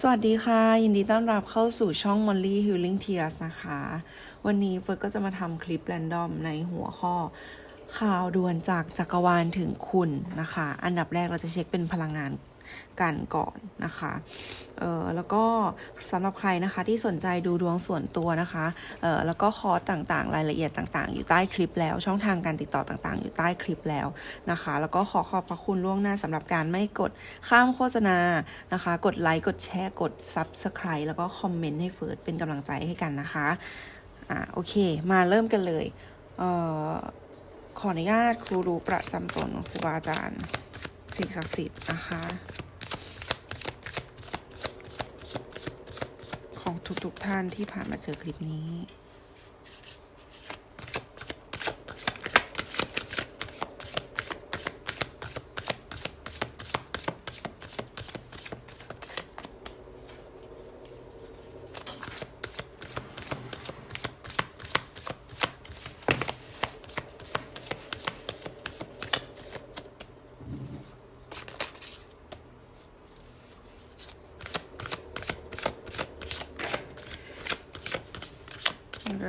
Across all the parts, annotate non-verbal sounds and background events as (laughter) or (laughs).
สวัสดีค่ะ ยินดีต้อนรับเข้าสู่ช่อง Molly Healing Tears นะคะ วันนี้เฟิร์สก็จะมาทำคลิปแรนดอมในหัวข้อ ข่าวด่วนจากจักรวาลถึงคุณนะคะ อันดับแรกเราจะเช็คเป็นพลังงาน กันก่อนนะคะเออแล้วก็สำหรับใครนะคะที่สนใจดูดวงส่วนตัวนะคะเออแล้วก็คอร์สต่างๆ รายละเอียดต่างๆ อยู่ใต้คลิปแล้ว ช่องทางการติดต่อต่างๆ อยู่ใต้คลิปแล้วนะคะ แล้วก็ขอขอบพระคุณล่วงหน้าสำหรับการไม่กดข้ามโฆษณานะคะ กดไลค์กดแชร์กด Subscribe แล้วก็คอมเมนต์ให้เฟิร์สเป็นกำลังใจให้กันนะคะอ่าโอเค มาเริ่มกันเลยเอ่อขออนุญาตครูรู้ประจำตนครูบาอาจารย์ สิ่งศักดิ์สิทธิ์นะคะ ของทุกๆทท่านที่ผ่านมาเจอคลิปนี้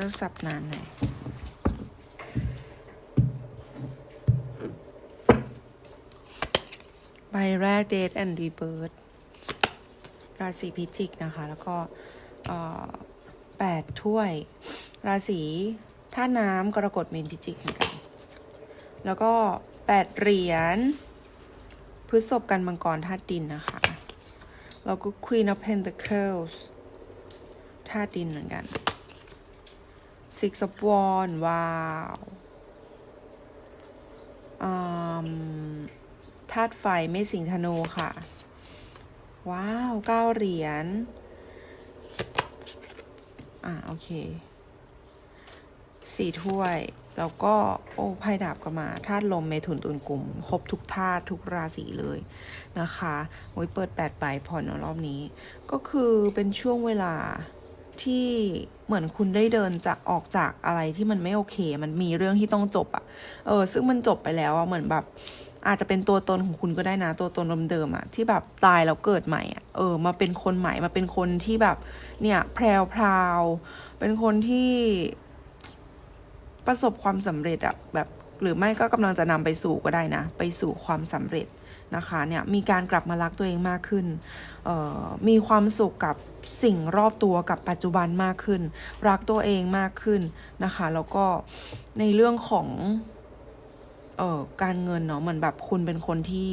มันสับนานหน่อยใบแรก Date and Rebirth ราศีพิจิกนะคะ แล้วก็แปดถ้วย ราศีท่าน้ำกรกฎเมนพิจิกเหมือนกัน แล้วก็แปดเหรียญพฤษภกันมังกรธาตุดินนะคะ แล้วก็ Queen of Pentacles ธาตุดินเหมือนกัน Six of wand ว้าวธาตุไฟไม่สิงธนูค่ะ ว้าวเก้าเหรียญ อ่าโอเคสี่ถ้วย แล้วก็ โอ้ไพ่ดาบก็มาธาตุลมเมถุนตุลกลุ่ม ครบทุกธาตุทุกราศีเลยนะคะโอ้ยเปิดแปดใบผ่อนรอบนี้ ก็คือเป็นช่วงเวลา ที่เหมือนคุณได้เดินจากออกจากอะไรที่มันไม่โอเค มันมีเรื่องที่ต้องจบอะเออ ซึ่งมันจบไปแล้วอะเหมือนแบบ อาจจะเป็นตัวตนของคุณก็ได้นะ ตัวตนเดิมๆอะที่แบบตายแล้วเกิดใหม่อะเออ มาเป็นคนใหม่มาเป็นคนที่แบบ เนี่ยแพรวพราวเป็นคนที่ประสบความสำเร็จอะแบบหรือไม่ก็กำลังจะนำไปสู่ก็ได้นะ ไปสู่ความสำเร็จนะคะเนี่ยมีการกลับมารักตัวเองมากขึ้นเอ่อมีความสุขกับ สิ่งรอบตัวกับปัจจุบันมากขึ้น รักตัวเองมากขึ้นนะคะ แล้วก็ในเรื่องของเอ่อการเงินเนาะเหมือนแบบคุณเป็นคนที่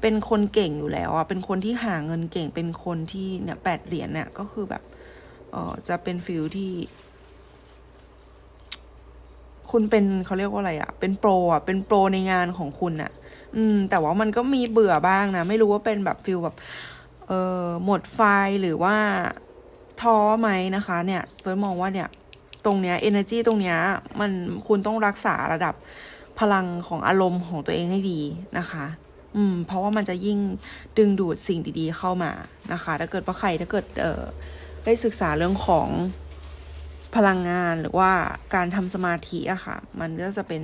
เป็นคนเก่งอยู่แล้วอะเป็นคนที่หาเงินเก่งเป็นคนที่เนี่ยแปดเหรียญเนี่ยก็คือแบบเออจะเป็นฟิลที่ คุณเป็นเขาเรียกว่าอะไรอะเป็นโปรอะเป็นโปรในงานของคุณอะอืม แต่ว่ามันก็มีเบื่อบ้างนะ ไม่รู้ว่าเป็นแบบฟิลแบบ เออหมดไฟหรือว่าท้อไหมนะคะเนี่ยเฟิร์สมองว่าเนี่ยตรงเนี้ย energy ตรงเนี้ยมันคุณต้องรักษาระดับพลังของอารมณ์ของตัวเองให้ดีนะคะ อืม เพราะว่ามันจะยิ่งดึงดูดสิ่งดีๆเข้ามานะคะ ถ้าเกิดว่าใครถ้าเกิดเออได้ศึกษาเรื่องของพลังงานหรือว่าการทำสมาธิอะค่ะ มันก็จะเป็น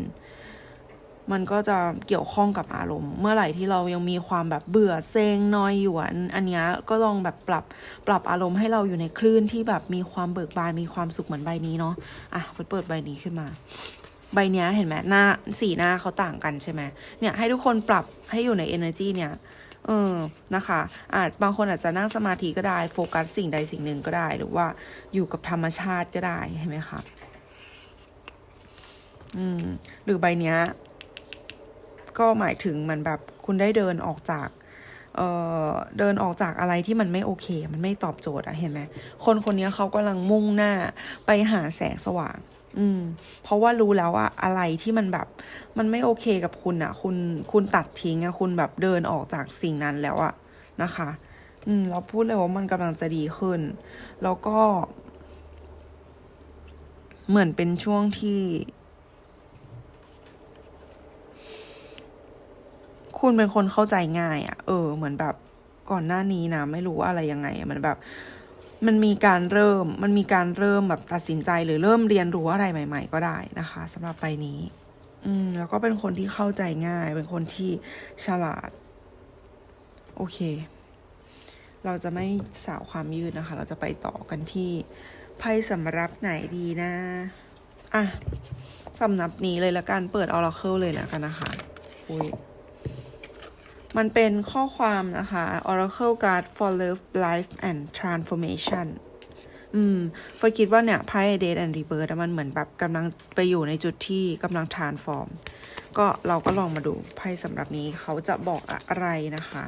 มันก็จะเกี่ยวข้องกับอารมณ์ เมื่อไหร่ที่เรายังมีความแบบเบื่อเซ็งนอยหยวนอันนี้ก็ลองแบบปรับปรับอารมณ์ให้เราอยู่ในคลื่นที่แบบมีความเบิกบานมีความสุขเหมือนใบนี้เนาะอะเฟิร์สเปิดใบนี้ขึ้นมา ใบนี้เห็นไหมหน้าสีหน้าเขาต่างกันใช่ไหมเนี่ยให้ทุกคนปรับให้อยู่ใน energy เนี่ยเออนะคะ อาจบางคนอาจจะนั่งสมาธิก็ได้โฟกัสสิ่งใดสิ่งหนึ่งก็ได้ หรือว่าอยู่กับธรรมชาติก็ได้เห็นไหมคะอืมหรือใบเนี้ย ก็หมายถึงมือนแบบคุณได้เดินออกจากเอ่อเดินออกจากอะไรที่มันไม่โอเค มันไม่ตอบโจทย์อะเห็นไหมคนคนนี้เขากำลังมุ่งหน้าไปหาแสงสว่าง อืม เพราะว่ารู้แล้วว่าอะไรที่มันแบบ มันไม่โอเคกับคุณอะคุณคุณตัดทิ้งอะคุณแบบเดินออกจากสิ่งนั้นแล้วอะนะคะ อืม เราพูดเลยว่ามันกำลังจะดีขึ้น แล้วก็ เหมือนเป็นช่วงที่ คุณเป็นคนเข้าใจง่ายอะ่ะ เออ เหมือนแบบก่อนหน้านี้นะ ไม่รู้ว่าอะไรยังไงอะมันแบบ มันมีการเริ่ม มันมีการเริ่มแบบตัดสินใจหรือเริ่มเรียนรู้อะไรใหม่ ๆ ก็ได้นะคะสำหรับใบนี้ อืม แล้วก็เป็นคนที่เข้าใจง่าย เป็นคนที่ฉลาด โอเค เราจะไม่สาวความยืดนะคะ เราจะไปต่อกันที่ไพ่สำรับไหนดีนะอะสำนับนี้เลยละกัน เปิด Oracle เลยล้วกันนะคะ อุ้ย มันเป็นข้อความนะคะ Oracle Card for Love Life and Transformation อืมเฟิร์สคิดว่าเนี่ยไพ่ Date and Rebirth มันเหมือนแบบกำลังไปอยู่ในจุดที่กำลัง transform ก็เราก็ลองมาดูไพ่สำหรับนี้เขาจะบอกอะไรนะคะ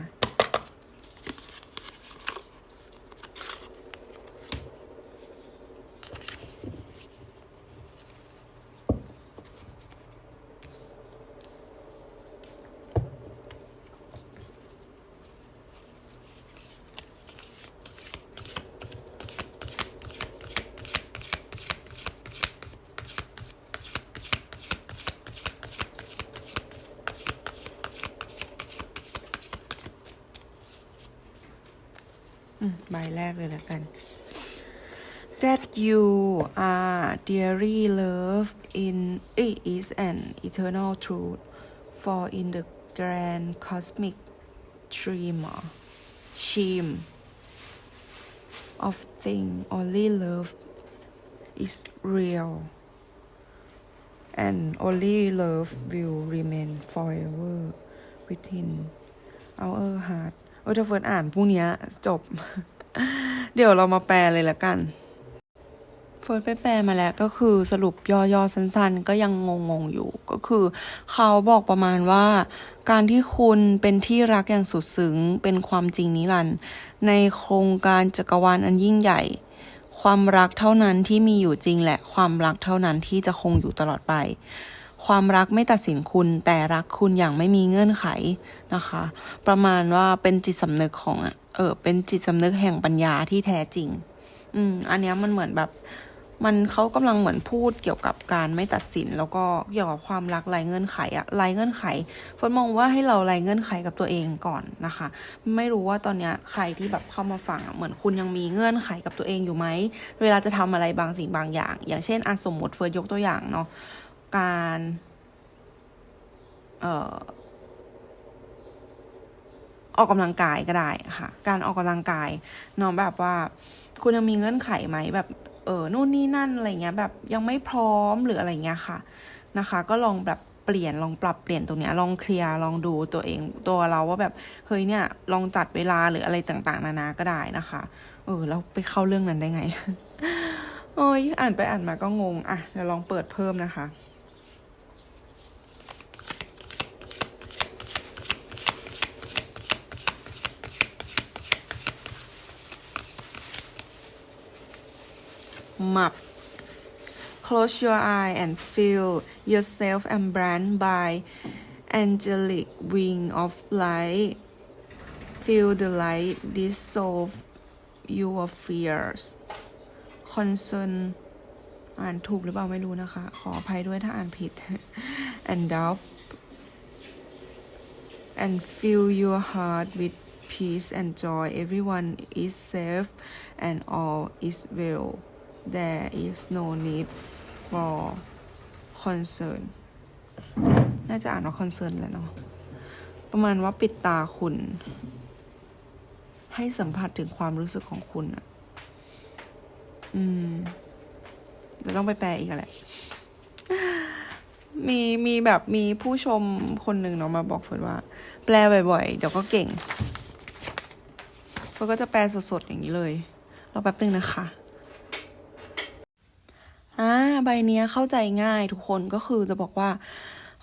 แรกเลยแล้วกัน that you are dearly loved in it is an eternal truth for in the grand cosmic dream or scheme of thing only love is real and only love will remain forever within our heart โอ้ยถ้าเฟิร์นอ่านพรุ่งเนี้ยจบ เดี๋ยวเรามาแปลเลยละกันเฟิร์นไปแปลมาแล้วก็คือสรุปย่อๆสั้นๆ ก็ยังงงๆอยู่ก็คือ เขาบอกประมาณว่า การที่คุณเป็นที่รักอย่างสุดซึ้งเป็นความจริงนิรันดร์ในโครงการจักรวาลอันยิ่งใหญ่ ความรักเท่านั้นที่มีอยู่จริงและความรักเท่านั้นที่จะคงอยู่ตลอดไป ความรักไม่ตัดสินคุณ แต่รักคุณอย่างไม่มีเงื่อนไขนะคะ ประมาณว่าเป็นจิตสำนึกของอะเออเป็นจิตสำนึกแห่งปัญญาที่แท้จริง อืม อันเนี้ยมันเหมือนแบบ มันเขากำลังเหมือนพูดเกี่ยวกับการไม่ตัดสิน แล้วก็เกี่ยวกับความรักไร้เงื่อนไขอะไร้เงื่อนไขเฟิร์นมองว่าให้เราไร้เงื่อนไขกับตัวเองก่อนนะคะ ไม่รู้ว่าตอนเนี้ยใครที่แบบเข้ามาฟังอะเหมือนคุณยังมีเงื่อนไขกับตัวเองอยู่ไหมเวลาจะทำอะไรบางสิ่งบางอย่าง อย่างเช่นอะสมมติเฟิร์นยกตัวอย่างเนาะ การเอ่อออกกำลังกายก็ได้ค่ะ การออกกำลังกายเนาะแบบว่า คุณยังมีเงื่อนไขไหมแบบเออนู่นนี่นั่นอะไรเงี้ย แบบยังไม่พร้อมหรืออะไรเงี้ยค่ะนะคะ ก็ลองแบบเปลี่ยนลองปรับเปลี่ยนตรงเนี้ยลองเคลียร์ลองดูตัวเองตัวเราว่าแบบเฮ้ยเนี่ย ลองจัดเวลาหรืออะไรต่างๆ นานาก็ได้นะคะเออแล้วไปเข้าเรื่องนั้นได้ไงโอ้ยอ่านไปอ่านมาก็งงอะเดี๋ยวลองเปิดเพิ่มนะคะ map close your eye and feel yourself embraced by angelic wing of light feel the light dissolve your fears concern อ่านถูกหรือเปล่าไม่รู้นะคะ ขออภัยด้วยถ้าอ่านผิด and (laughs) doubt and fill your heart with peace and joy. Everyone is safe and all is well. There is no need for concern น่าจะอ่านว่า concern แหละเนาะ ประมาณว่าปิดตาคุณ ให้สัมผัสถึงความรู้สึกของคุณอะอืมเดี๋ยวต้องไปแปลอีกแหละ มีมีแบบมีผู้ชมคนหนึ่งเนาะมาบอกเฟิร์นว่า แปลบ่อยๆ เดี๋ยวก็เก่งเฟิร์นก็จะแปลสดๆอย่างนี้เลย เรอแป๊บนึงนะคะ อ่าใบเนี้ยเข้าใจง่ายทุกคนก็คือจะบอกว่า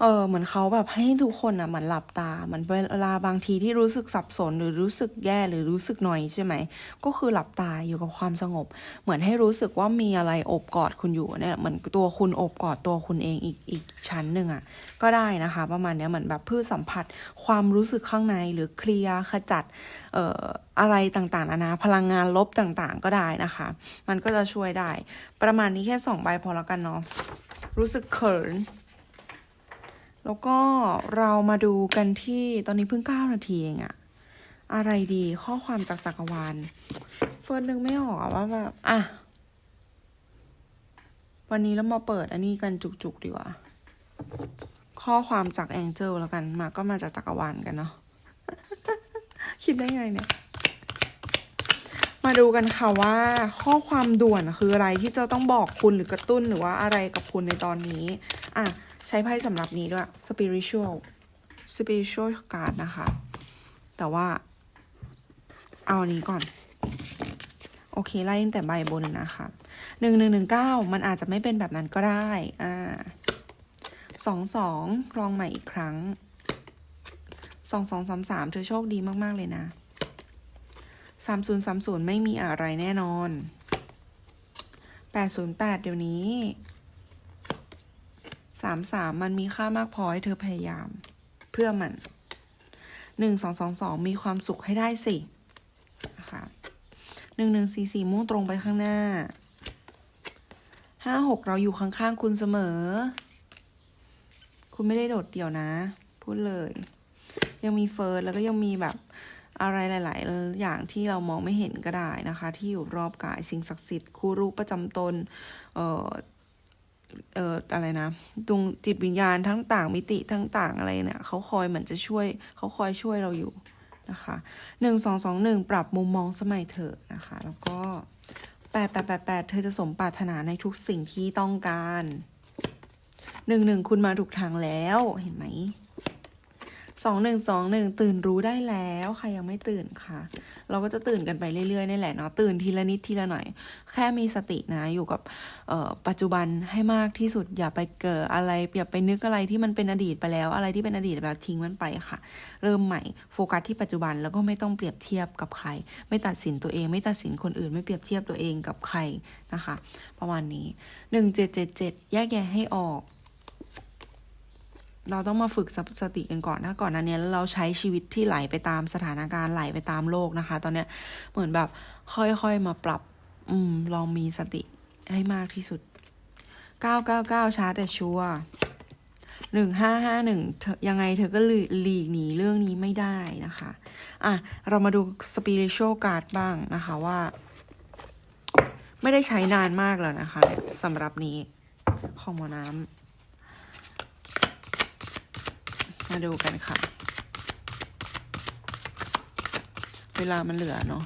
เออเหมือนเขาแบบให้ทุกคนอะเหมือนหลับตาเหมือนเวลาบางทีที่รู้สึกสับสนหรือรู้สึกแย่หรือรู้สึกหน่อยใช่ไหม ก็คือหลับตาอยู่กับความสงบ เหมือนให้รู้สึกว่ามีอะไรอบกอดคุณอยู่เนี่ยเหมือนตัวคุณอบกอดตัวคุณเองอีกอีกชั้นหนึ่งอะก็ได้นะคะ ประมาณเนี้ยเหมือนแบบเพื่อสัมผัสความรู้สึกข้างในหรือเคลียร์ขจัดเอ่ออะไรต่างๆนานาพลังงานลบต่างๆ ก็ได้นะคะ มันก็จะช่วยได้ ประมาณนี้แค่สองใบพอแล้วกันเนาะรู้สึกเขิน แล้วก็เรามาดูกันที่ตอนนี้เพิ่งเก้านาทีเองอะอะไรดีข้อความจากจักรวาลเฟิร์นนึกไม่ออกว่าแบบอะ วันนี้เรามาเปิดอันนี้กันจุกๆดีกว่า ข้อความจากแองเจิลแล้วกัน มาก็มาจากจักรวาลกันเนาะคิดได้ไงเนี่ย มาดูกันค่ะว่า ข้อความด่วนคืออะไรที่จะต้องบอกคุณหรือกระตุ้นหรือว่าอะไรกับคุณในตอนนี้ อะ ใช้ไพ่สำหรับนี้ด้วย spiritual spiritual card นะคะ แต่ว่า เอาอันนี้ก่อน โอเค ไล่ตั้งแต่ใบบนนะคะหนึ่งหนึ่งหนึ่งเก้ามันอาจจะไม่เป็นแบบนั้นก็ได้ อ่าสองสองลองใหม่อีกครั้งสองสองสามสามเธอโชคดีมาก ๆ เลยนะสามศูนย์สามศูนย์ไม่มีอะไรแน่นอนแปดศูนย์แปดเดี๋ยวนี้ สามสามมันมีค่ามากพอให้เธอพยายาม เพื่อมันหนึ่งสองสองสองมีความสุขให้ได้สินะคะหนึ่งหนึ่งสี่สี่มุ่งตรงไปข้างหน้าห้าหกเราอยู่ข้างๆคุณเสมอ คุณไม่ได้โดดเดี่ยวนะ พูดเลย ยังมีเฟิร์สแล้วก็ยังมีแบบอะไรหลาย ๆ อย่างที่เรามองไม่เห็นก็ได้นะคะ ที่อยู่รอบกายสิ่งศักดิ์สิทธิ์คู่รูปประจำตน เอ่อ เอ่ออะไรนะดวงจิตวิญญาณทั้งต่างมิติทั้งต่างอะไรเนี่ยเขาคอยเหมือนจะช่วยเขาคอยช่วยเราอยู่นะคะหนึ่งสองสองหนึ่งปรับมุมมองสมัยเธอนะคะ แล้วก็แปดแปดแปดแปดเธอจะสมปรารถนาในทุกสิ่งที่ต้องการหนึ่งหนึ่งคุณมาถูกทางแล้วเห็นไหม สองหนึ่งสองหนึ่งตื่นรู้ได้แล้วใครยังไม่ตื่นค่ะ เราก็จะตื่นกันไปเรื่อยๆนี่แหละเนาะตื่นทีละนิดทีละหน่อย แค่มีสตินะอยู่กับปัจจุบันให้มากที่สุดอย่าไปเกิดอะไรอย่าไปนึกอะไรที่มันเป็นอดีตไปแล้ว อะไรที่เป็นอดีตแบบทิ้งมันไปค่ะ เริ่มใหม่โฟกัสที่ปัจจุบันแล้วก็ไม่ต้องเปรียบเทียบกับใคร ไม่ตัดสินตัวเอง ไม่ตัดสินคนอื่น ไม่เปรียบเทียบตัวเองกับใครนะคะ ประมาณนี้หนึ่งเจ็ดเจ็ดเจ็ดแยกแยะให้ออก เราต้องมาฝึกสติกันก่อนถ้าก่อนหนั้นเนี้ยเราใช้ชีวิตที่ไหลไปตามสถานการณ์ไหลไปตามโลกนะคะ ตอนเนี้ยเหมือนแบบค่อยๆมาปรับ อืม ลองมีสติให้มากที่สุดเก้าเก้าเก้าชาร์จแต่ชัวหนึ่งห้าห้าหนึ่งยังไงเธอก็หลีกหนีเรื่องนี้ไม่ได้นะคะ อะ เรามาดู spiritual card บ้างนะคะว่า ไม่ได้ใช้นานมากแล้วนะคะสำหรับนี้ของหมอน้ำ มาดูกันค่ะ เวลามันเหลือเนาะ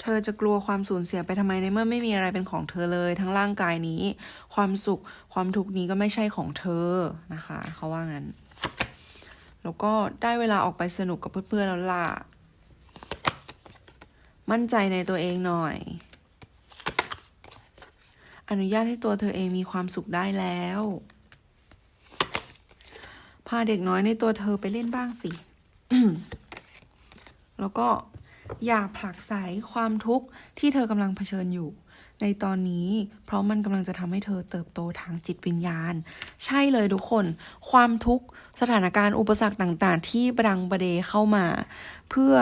เธอจะกลัวความสูญเสียไปทำไมในเมื่อไม่มีอะไรเป็นของเธอเลย ทั้งร่างกายนี้ ความสุขความทุกข์นี้ก็ไม่ใช่ของเธอนะคะเขาว่างั้น แล้วก็ได้เวลาออกไปสนุกกับเพื่อนๆแล้วล่ะ มั่นใจในตัวเองหน่อย อนุญาตให้ตัวเธอเองมีความสุขได้แล้ว พาเด็กน้อยในตัวเธอไปเล่นบ้างสิ แล้วก็อย่าผลักไสความทุกข์ที่เธอกำลังเผชิญอยู่ ในตอนนี้ เพราะมันกำลังจะทำให้เธอเติบโตทางจิตวิญญาณ ใช่เลยทุกคน ความทุกข์สถานการณ์อุปสรรคต่าง ๆ ที่บรังประเดเข้ามา เพื่อ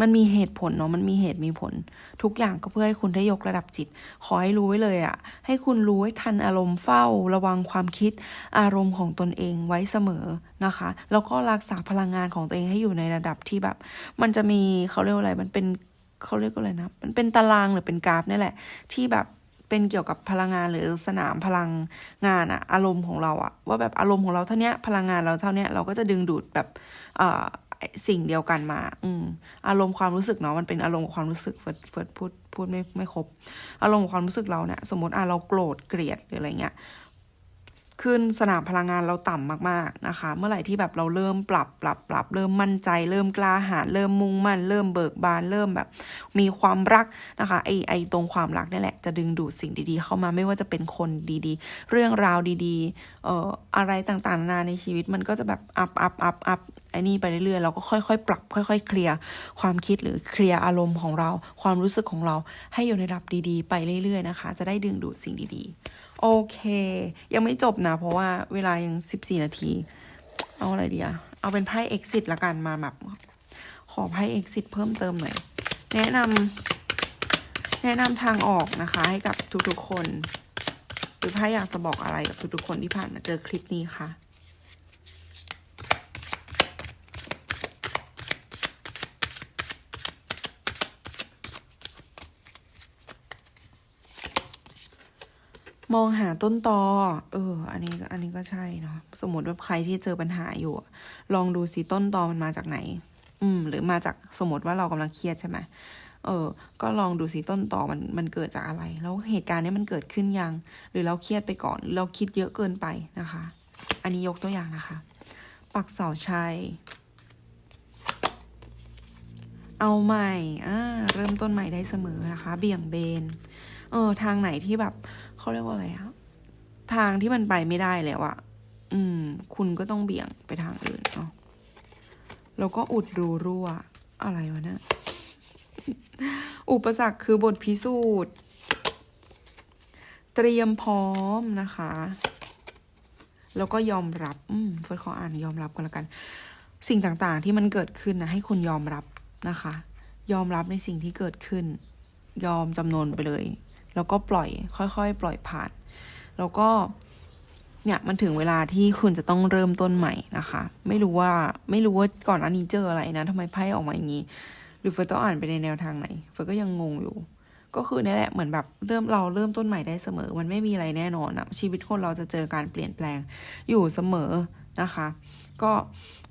มันมีเหตุผลเนาะมันมีเหตุมีผล ทุกอย่างก็เพื่อให้คุณได้ยกระดับจิต ขอให้รู้ไว้เลยอะ่ะ ให้คุณรู้ให้ทันอารมณ์เฝ้า ระวังความคิด อารมณ์ของตนเองไว้เสมอนะคะ แล้วก็รักษาพลังงานของตัวเองให้อยู่ในระดับที่แบบ มันจะมีเขาเรียกว่าอะไรมันเป็นเขาเรียกว่าอะไรนะมันเป็นตารางหรือเป็นกราฟนี่แหละ ที่แบบเป็นเกี่ยวกับพลังงานหรือสนามพลังงานอะอารมณ์ของเราอะว่าแบบอารมณ์ของเราเท่านี้พลังงานเราเท่านี้เราก็จะดึงดูดแบบเอ่อ สิ่งเดียวกันมา อืม อารมณ์ความรู้สึกเนาะมันเป็นอารมณ์ความรู้สึกเฟิร์สเฟิร์สพูดพูดไม่ไม่ครบ อารมณ์ความรู้สึกเราเนี่ย สมมติอะเราโกรธเกลียดหรืออะไรเงี้ยขึ้นสนามพลังงานเราต่ำมากๆนะคะ เมื่อไหร่ที่แบบเราเริ่มปรับปรับปรับ เริ่มมั่นใจ เริ่มกล้าหาญเริ่มมุ่งมั่น เริ่มเบิกบานเริ่มแบบ มีความรักนะคะไอไอตรงความรักนี่แหละจะดึงดูดสิ่งดีๆ เข้ามาไม่ว่าจะเป็นคนดีๆ เรื่องราวดีๆเอ่ออะไรต่างๆนานาในชีวิตมันก็จะแบบอัพอัพอัพอัพ ไอ้นี่ไปเรื่อยๆเราก็ค่อยๆ ปรับ ค่อย ๆ เคลียร์ความคิดหรือเคลียร์อารมณ์ของเรา ความรู้สึกของเราให้อยู่ในระดับดีๆ ไปเรื่อยๆนะคะ จะได้ดึงดูดสิ่งดีๆ โอเค ยังไม่จบนะ เพราะว่าเวลายัง 14 นาที เอาอะไรดีอะเอาเป็นไพ่ exit ละกันมาแบบขอไพ่ exit เพิ่มเติมหน่อยแนะนำแนะนำทางออกนะคะ ให้กับทุกๆคน หรือไพ่อยากจะบอกอะไรกับทุกๆคนที่ผ่านมาเจอคลิปนี้คะม มองหาต้นตอ เออ อันนี้ก็อันนี้ก็ใช่เนาะ สมมติว่าใครที่เจอปัญหาอยู่ ลองดูสิต้นตอมันมาจากไหน อืม หรือมาจากสมมติว่าเรากำลังเครียดใช่ไหมเออ ก็ลองดูสิต้นตอมันมันเกิดจากอะไร แล้วเหตุการณ์นี้มันเกิดขึ้นยัง หรือเราเครียดไปก่อน เราคิดเยอะเกินไปนะคะ อันนี้ยกตัวอย่างนะคะ ปักเสาชัย เอาใหม่ อ่า เริ่มต้นใหม่ได้เสมอนะคะ เบี่ยงเบน เออ ทางไหนที่แบบ เขาเรียกว่าอะไรอะทางที่มันไปไม่ได้แล้วอะอืม คุณก็ต้องเบี่ยงไปทางอื่นเนาะแล้วก็อุดรูรั่ว อะไรวะเนี่ยอุปสรรคคือบทพิสูจน์ เตรียมพร้อมนะคะ แล้วก็ยอมรับ อืมเฟิร์สขออ่านยอมรับกันละกัน สิ่งต่างๆ ที่มันเกิดขึ้นนะให้คุณยอมรับนะคะ ยอมรับในสิ่งที่เกิดขึ้น ยอมจำนนไปเลย แล้วก็ปล่อยค่อยๆ ปล่อยผ่าน แล้วก็เนี่ยมันถึงเวลาที่คุณจะต้องเริ่มต้นใหม่นะคะ ไม่รู้ว่าไม่รู้ว่าก่อนอันนี้เจออะไรนะทำไมไพ่ออกมาอย่างนี้ หรือเฟิร์สต้องอ่านไปในแนวทางไหนเฟิร์สก็ยังงงอยู่ ก็คือเนี่ยแหละเหมือนแบบเริ่มเราเริ่มต้นใหม่ได้เสมอ มันไม่มีอะไรแน่นอนอะชีวิตคนเราจะเจอการเปลี่ยนแปลงอยู่เสมอนะคะ ก็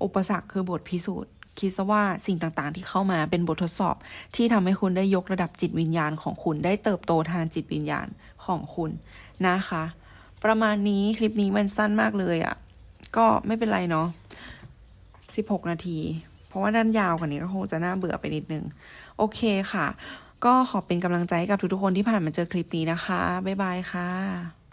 อุปสรรคคือบทพิสูจน์ คิดซะว่าสิ่งต่างๆ ที่เข้ามาเป็นบททดสอบ ที่ทำให้คุณได้ยกระดับจิตวิญญาณของคุณได้เติบโตทางจิตวิญญาณของคุณนะคะ ประมาณนี้คลิปนี้มันสั้นมากเลยอะ่ะ ก็ไม่เป็นไรเนาะ16 นาที เพราะว่าด้านยาวกว่านี้ก็คงจะน่าเบื่อไปนิดนึง โอเคค่ะ ก็ขอเป็นกำลังใจให้กับทุกๆคนที่ผ่านมาเจอคลิปนี้นะคะ บ๊ายบายค่ะ